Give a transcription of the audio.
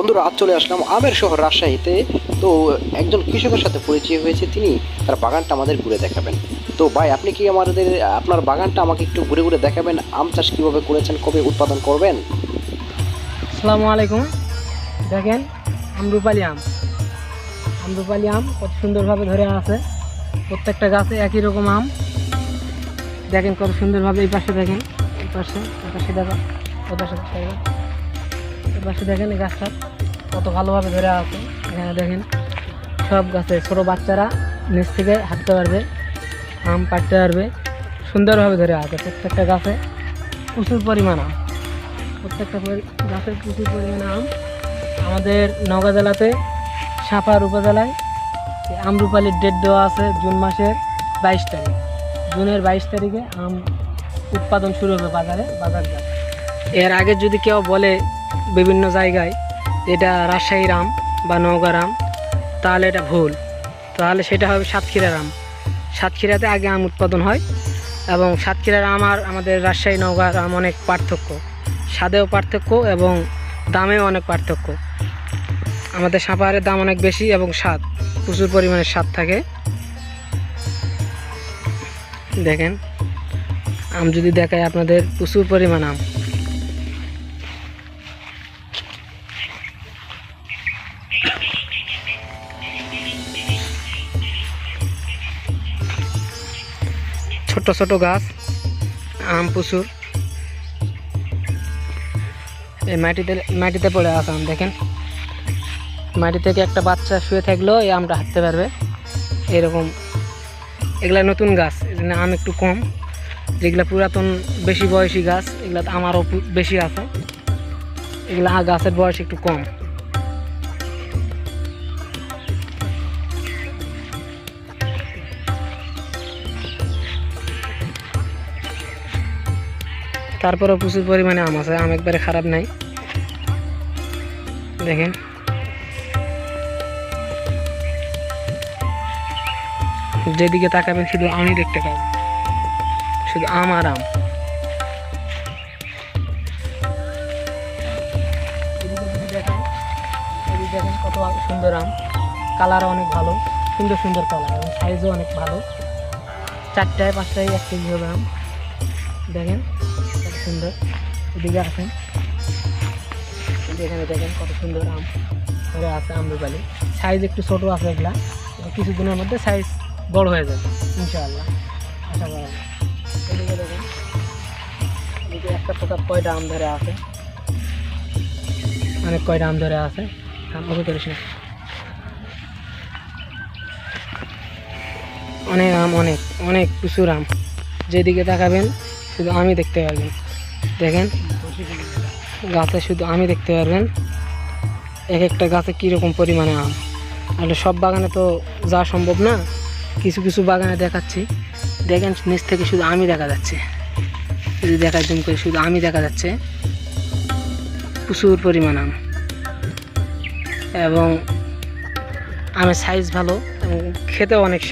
বন্ধুরা, আজ চলে আসলাম আমের শহর রাজশাহীতে। তো একজন কৃষকের সাথে পরিচয় হয়েছে, তিনি তার বাগানটা আমাদের ঘুরে দেখাবেন। তো ভাই, আপনি কি আমাদের, আপনার বাগানটা আমাকে একটু ঘুরে ঘুরে দেখাবেন? আম চাষ কীভাবে করেছেন, কবে উৎপাদন করবেন? আসসালামু আলাইকুম। দেখেন আমরুপালি আম। আমরুপালি আম কত সুন্দরভাবে ধরে আছে। প্রত্যেকটা গাছে একই রকম আম। দেখেন কত সুন্দরভাবে এই পাশে দেখেন, এই পাশে এই পাশে দেখো। পাশে দেখেন এই গাছটা কত ভালোভাবে ধরে আছে। এখানে দেখেন সব গাছে ছোটো বাচ্চারা নিচ থেকে হাঁটতে পারবে, আম পাড়তে পারবে, সুন্দরভাবে ধরে আছে প্রত্যেকটা গাছে প্রচুর পরিমাণ আম। প্রত্যেকটা পরি- গাছের প্রচুর পরিমাণ আম। আমাদের নওগাঁ জেলাতে সাপার উপজেলায় আমরুপালির ডেট দেওয়া আছে জুন মাসের বাইশ তারিখ। জুনের বাইশ তারিখে আম উৎপাদন শুরু হবে বাজারে বাজারজাত এর আগে যদি কেউ বলে বিভিন্ন জায়গায়। এটা রাজশাহীর আম বা নওগাঁর আম তাহলে এটা ভুল। তাহলে সেটা হবে সাতক্ষীরার আম সাতক্ষীরাতে আগে আম উৎপাদন হয় এবং সাতক্ষীরার আম আর আমাদের রাজশাহী নওগাঁর আম অনেক পার্থক্য। স্বাদেও পার্থক্য এবং দামেও অনেক পার্থক্য। আমাদের সাপাহারের দাম অনেক বেশি এবং স্বাদ, প্রচুর পরিমাণে স্বাদ থাকে। দেখেন, আম যদি দেখায় আপনাদের প্রচুর পরিমাণ আম। ছোট ছোট গাছ, আম প্রচুর। এই মাটিতে মাটিতে পড়ে আছে আম, দেখেন। মাটি থেকে একটা বাচ্চা শুয়ে থাকলেও এই আমটা হাঁটতে পারবে। এরকম। এগুলা নতুন গাছ জন্য আম একটু কম। যেগুলা পুরাতন, বেশি বয়সী গাছ এগুলা আমারও বেশি আছে। এগুলা গাছের বয়স একটু কম। তারপরেও প্রচুর পরিমাণে আম আছে, আম একবারে খারাপ নাই। দেখেন। যেদিকে তাকাবেন শুধু আমই দেখতে পাবেন। শুধু আম আর আম। কত সুন্দর আম। কালার অনেক ভালো, সুন্দর সুন্দর কালার এবং সাইজও অনেক ভালো। চারটায় পাঁচটায় এক কেজি হবে আম। দেখেন। সুন্দর। এদিকে আসেন। এখানে দেখেন কত সুন্দর আম। ধরে আছে আমরুপালি সাইজ একটু ছোট আছে এগুলা। কিছুদিনের মধ্যে সাইজ বড় হয়ে যাবে, ইনশাআল্লাহ। আশা করা এদিকে দেখেন। এদিকে একটা প্রকার কয়টা আম ধরে আছে। অনেক কয়টা আম ধরে আছে। আম ওকে করিস না। অনেক আম, অনেক অনেক প্রচুর আম। যেদিকে তাকাবেন, শুধু আমি দেখতে পারবেন। দেখেন, গাছে শুধু আমি দেখতে পারবেন, এক একটা গাছে কীরকম পরিমাণে আম। আসলে সব বাগানে তো যাওয়া সম্ভব না, কিছু কিছু বাগানে দেখাচ্ছি। দেখেন, নিচ থেকে শুধু আমি দেখা যাচ্ছে। যদি দেখা জুম করে শুধু আমি দেখা যাচ্ছে। প্রচুর পরিমাণ আম। এবং আমের সাইজ ভালো এবং খেতেও অনেক স্বাদ।